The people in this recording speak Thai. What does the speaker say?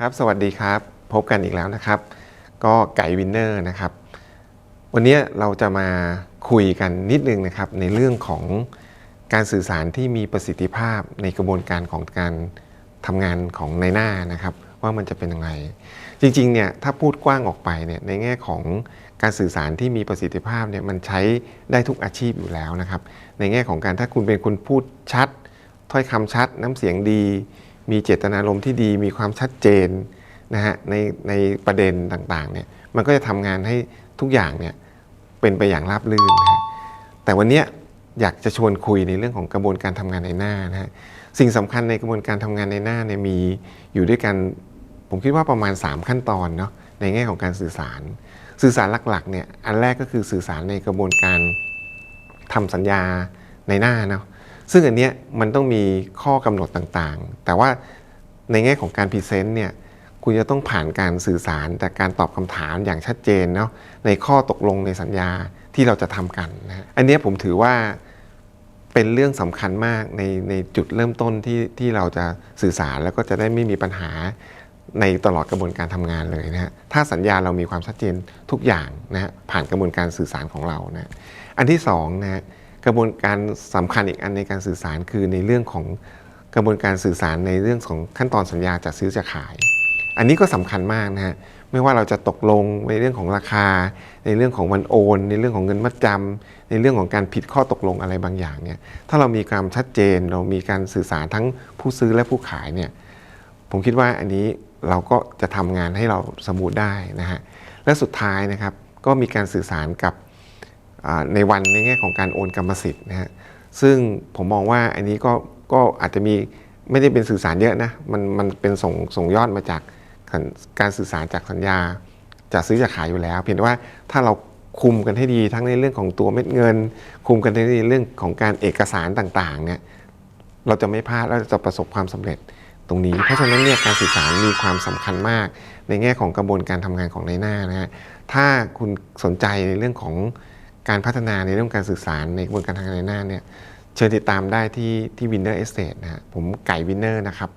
ครับสวัสดีครับ พบกันอีกแล้วนะครับ ก็ไก่วินเนอร์นะครับ วันนี้เราจะมาคุยกันนิดนึงนะครับ ในเรื่องของการสื่อสารที่มีประสิทธิภาพในกระบวนการของการทำงานของในหน้านะครับ ว่ามันจะเป็นยังไง จริงๆเนี่ยถ้าพูดกว้างออกไปเนี่ยในแง่ของการสื่อสารที่มีประสิทธิภาพเนี่ยมันใช้ได้ทุกอาชีพอยู่แล้วนะครับ ในแง่ของการถ้าคุณเป็นคนพูดชัด ถ้อยคำชัด น้ำเสียงดี มีเจตนารมณ์ที่ดีมีความชัดเจนนะฮะในในประเด็นต่างๆเนี่ยมันก็จะทำงานให้ทุกอย่างเนี่ยเป็นไปอย่างราบรื่นนะฮะแต่วันนี้อยากจะชวนคุยในเรื่องของกระบวนการทำงานในหน้านะฮะสิ่งสำคัญในกระบวนการทำงานในหน้าเนี่ยมีอยู่ด้วยกันผมคิดว่าประมาณ 3 ขั้นตอนเนาะในแง่ของการสื่อสาร สื่อสารหลักๆเนี่ยอันแรกก็คือสื่อสารในกระบวนการทำสัญญาในหน้าเนาะ ซึ่งอันเนี้ยมันต้องมีข้อกำหนดต่างๆ แต่ว่าในแง่ของการพรีเซนต์เนี่ยคุณจะต้องผ่านการสื่อสารจากการตอบคำถามอย่างชัดเจนเนาะในข้อตกลงในสัญญาที่เราจะทำกันนะอันนี้ผมถือว่าเป็นเรื่องสำคัญมากในในจุดเริ่มต้นที่ที่เราจะสื่อสารแล้วก็จะได้ไม่มีปัญหาในตลอดกระบวนการทำงานเลยนะฮะถ้าสัญญาเรามีความชัดเจนทุกอย่างนะฮะผ่านกระบวนการสื่อสารของเรานะอันที่สองนะฮะ กระบวนการสำคัญอีกอันในการสื่อสารคือในเรื่องของกระบวนการสื่อสารในเรื่องของขั้นตอนสัญญาจัดซื้อจะขาย อันนี้ก็สำคัญมากนะฮะไม่ว่าเราจะตกลงในเรื่องของราคา ในเรื่องของวันโอน ในเรื่องของเงินมัดจำในเรื่องของการผิดข้อตกลงอะไรบางอย่างเนี่ยถ้าเรามีความชัดเจน เรามีการสื่อสารทั้งผู้ซื้อและผู้ขายเนี่ยผมคิดว่าอันนี้เราก็จะทำงานให้เราสมูทได้นะฮะและสุดท้ายนะครับก็มีการสื่อสารกับ ในวันในแง่ของการโอนกรรมสิทธิ์นะฮะซึ่งผมมองว่าอันนี้ก็ก็อาจจะมีไม่ได้เป็นสื่อสารเยอะนะมันมันเป็นส่งส่งยอดมาจากการสื่อสารจากสัญญาจะซื้อจะขายอยู่แล้ว เพียงแต่ว่าถ้าเราคุมกันให้ดีทั้งในเรื่องของตัวเม็ดเงิน คุมกันให้ดีเรื่องของการเอกสารต่างๆเนี่ยเราจะไม่พลาดและจะประสบความสำเร็จตรงนี้ เพราะฉะนั้นเนี่ยการสื่อสารมีความสำคัญมาก ในแง่ของกระบวนการทำงานของในหน้านะฮะถ้าคุณสนใจในเรื่องของ การพัฒนาในเรื่องการสื่อสารในกระบวนการทางการในหน้าเนี่ยเชิญติดตามได้ที่ที่วินเนอร์เอสเตดนะฮะผมไก่วินเนอร์นะครับ